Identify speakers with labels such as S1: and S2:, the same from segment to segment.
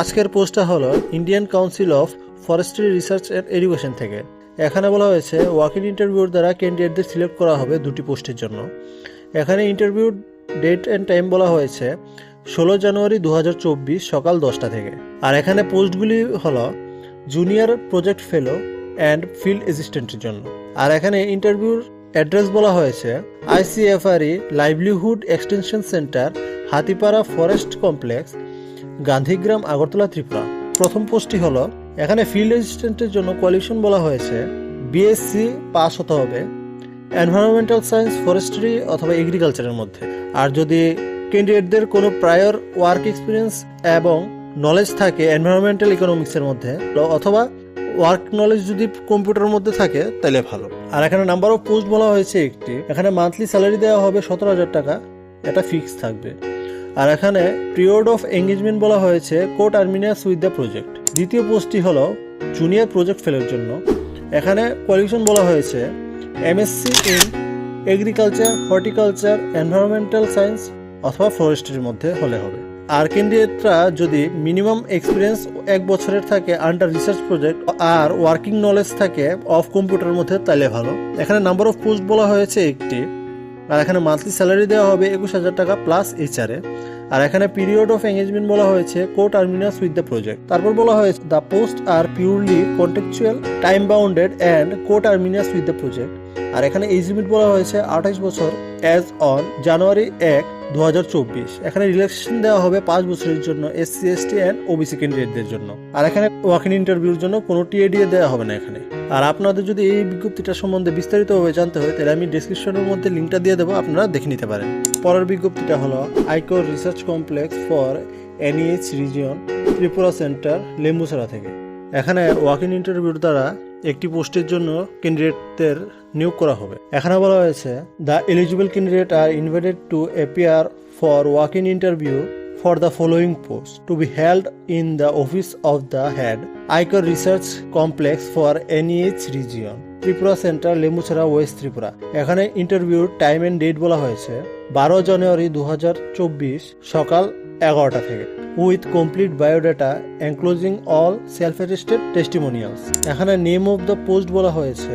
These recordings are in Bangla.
S1: আজকের পোস্টটা হলো Indian council of forestry research and education থেকে। এখানে বলা হয়েছে ওয়াকিং ইন্টারভিউর দ্বারা ক্যান্ডিডেটদের সিলেক্ট করা হবে দুটি পোস্টের জন্য। এখানে ইন্টারভিউ ডেট অ্যান্ড টাইম বলা হয়েছে ষোলো জানুয়ারি দু হাজার চব্বিশ সকাল দশটা থেকে। আর এখানে পোস্টগুলি হলো junior project fellow and field অ্যাসিস্ট্যান্টের জন্য। আর এখানে ইন্টারভিউর অ্যাড্রেস বলা হয়েছে ICFRE livelihood extension centre Hatipara forest complex Gandhigram, Agartala, Tripura. প্রথম পোস্টটি হলো, এখানে ফিল্ড অ্যাসিস্ট্যান্টের জন্য কোয়ালিফিকেশন বলা হয়েছে বিএসসি পাস হতে হবে এনভায়রনমেন্টাল সায়েন্স ফরেস্ট্রি অথবা এগ্রিকালচারের মধ্যে। আর যদি ক্যান্ডিডেটদের কোনো প্রায়র ওয়ার্ক এক্সপিরিয়েন্স এবং নলেজ থাকে এনভায়রনমেন্টাল ইকোনমিক্সের মধ্যে, অথবা ওয়ার্ক নলেজ যদি কম্পিউটারের মধ্যে থাকে, তাহলে ভালো। আর এখানে নাম্বার অফ পোস্ট বলা হয়েছে একটি। এখানে মান্থলি স্যালারি দেওয়া হবে সতেরো হাজার টাকা, এটা ফিক্স থাকবে। আর এখানে পিরিয়ড অফ এঙ্গেজমেন্ট বলা হয়েছে co terminus with the project দ্বিতীয় পোস্টটি হলো জুনিয়র প্রজেক্ট ফেলের জন্য। এখানে কোয়ালিফিকেশন বলা হয়েছে MSc in agriculture horticulture environmental science অথবা ফরেস্ট্রির মধ্যে হলে হবে। আর ক্যান্ডিডেটরা যদি মিনিমাম এক্সপিরিয়েন্স এক বছরের থাকে আন্ডার রিসার্চ প্রজেক্ট আর ওয়ার্কিং নলেজ থাকে অফ কম্পিউটারের মধ্যে তাহলে ভালো। এখানে নাম্বার অফ পোস্ট বলা হয়েছে একটি। আর এখানে মান্থলি স্যালারি দেওয়া হবে একুশ হাজার টাকা প্লাস এইচআরএ আর এখানে পিরিয়ড অফ এঙ্গেজমেন্ট বলা হয়েছে কো টার্মিনাস উইথ দ্য প্রজেক্ট তারপর বলা হয়েছে the post are purely contractual time bounded and coterminous with the project আর এখানে এজ লিমিট বলা হয়েছে আঠাশ বছর। অ্যাজ অন জানুয়ারি এক দু এখানে রিল্যাক্সেশন দেওয়া হবে পাঁচ বছরের জন্য এসসি এসটি অ্যান্ড ওবিসি ক্যান্ডিডেটদের জন্য। আর এখানে ওয়াকিং ইন্টারভিউর জন্য কোনো টিএডিএ দেওয়া হবে না এখানে। আর আপনাদের যদি এই বিজ্ঞপ্তিটা সম্বন্ধে বিস্তারিতভাবে জানতে হয়, তাহলে আমি ডিসক্রিপশনের মধ্যে লিঙ্কটা দিয়ে দেবো, আপনারা দেখে নিতে পারেন। পরের বিজ্ঞপ্তিটা হলো ICAR research complex for NEH region Tripura centre Lembucherra থেকে। এখানে ওয়াকিং ইন্টারভিউর দ্বারা একটি পোস্টের জন্য ক্যান্ডিডেটদের নিয়োগ করা হবে। এখানে বলা হয়েছে, the eligible candidate are invited to appear for walking interview for the following post to be held in the office of the head ICOR Research Complex for NEH region Tripura centre Lembucherra west Tripura. এখানে ইন্টারভিউর টাইম এন্ড ডেট বলা হয়েছে, বারো জানুয়ারি দু হাজার চব্বিশ সকাল এগারোটা থেকে। With complete biodata enclosing all self attested testimonials এখানে নেম অফ দ্য পোস্ট বলা হয়েছে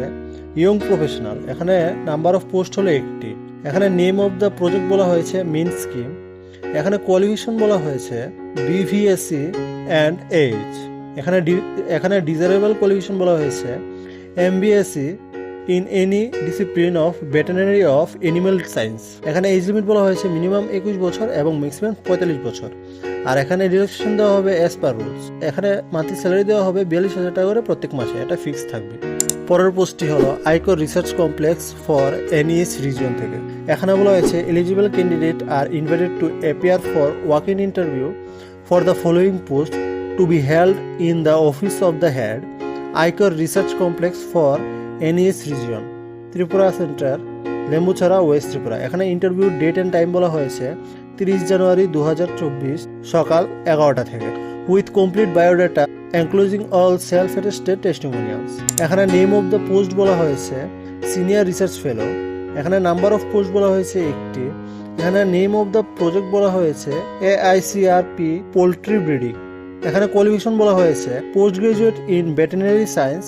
S1: ইয়ং প্রফেশনাল এখানে নাম্বার অফ পোস্ট হলো একটি। এখানে নেম অফ দ্য প্রজেক্ট বলা হয়েছে মেন স্কিম এখানে কোয়ালিফিকেশন বলা হয়েছে বিভিএসসি অ্যান্ড এইচ এখানে এখানে ডিজারেবল কোয়ালিফিকেশন বলা হয়েছে এমবিএসসি in any discipline of veterinary of animal science এখানে এজ লিমিট বলা হয়েছে মিনিমাম একুশ বছর এবং ম্যাক্সিমাম পঁয়তাল্লিশ বছর। আর এখানে রিলেকশন দেওয়া হবে অ্যাজ পার রুলস এখানে মান্থলি স্যালারি দেওয়া হবে বিয়াল্লিশ হাজার টাকা করে প্রত্যেক মাসে, এটা ফিক্স থাকবে। পরের পোস্টটি হলো আইকো research complex for NEH region থেকে। এখানে বলা হয়েছে eligible candidate are invited to appear for walk in interview for the following post to be held in the office of the head ICAR research complex for NEH region, Tripura centre, Lembucherra, west Tripura. এখানে ইন্টারভিউ ডেট অ্যান্ড টাইম বলা হয়েছে তিরিশ জানুয়ারি দু হাজার চব্বিশ সকাল এগারোটা থেকে, with complete biodata, enclosing all self attested testimonials. এখানে নেম অফ দ্য পোস্ট বলা হয়েছে, সিনিয়র রিসার্চ ফেলো। এখানে নাম্বার অফ পোস্ট বলা হয়েছে একটি। এখানে নেম অফ দ্য প্রজেক্ট বলা হয়েছে, এ আইসিআরপি পোলট্রি ব্রিডিং। এখানে কোয়ালিফিকেশন বলা হয়েছে। Post graduate in veterinary science,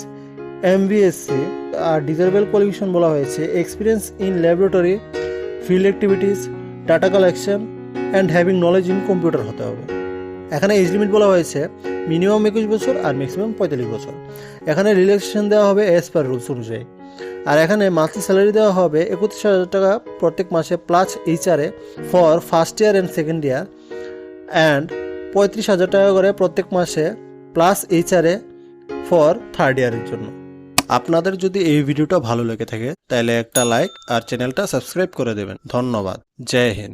S1: এমবিএসসি আর ডিজারেবল কোয়ালিফিকেশন বলা হয়েছে। Experience in laboratory, field activities, data collection and having knowledge in computer হতে হবে। এখানে এজ লিমিট বলা হয়েছে, মিনিমাম একুশ বছর আর ম্যাক্সিমাম পঁয়তাল্লিশ বছর। এখানে রিল্যাক্সেশন দেওয়া হবে অ্যাজ পার রুলস অনুযায়ী। আর এখানে মান্থলি স্যালারি দেওয়া হবে একত্রিশ হাজার টাকা প্রত্যেক মাসে plus HRA for first year and second year and পঁয়ত্রিশ হাজার টাকা করে প্রত্যেক মাসে প্লাস এইচআরএ ফর থার্ড ইয়ারের জন্য। আপনাদের যদি এই ভিডিওটা ভালো লেগে থাকে, তাহলে একটা লাইক আর চ্যানেলটা সাবস্ক্রাইব করে দেবেন। ধন্যবাদ। জয় হিন্দ।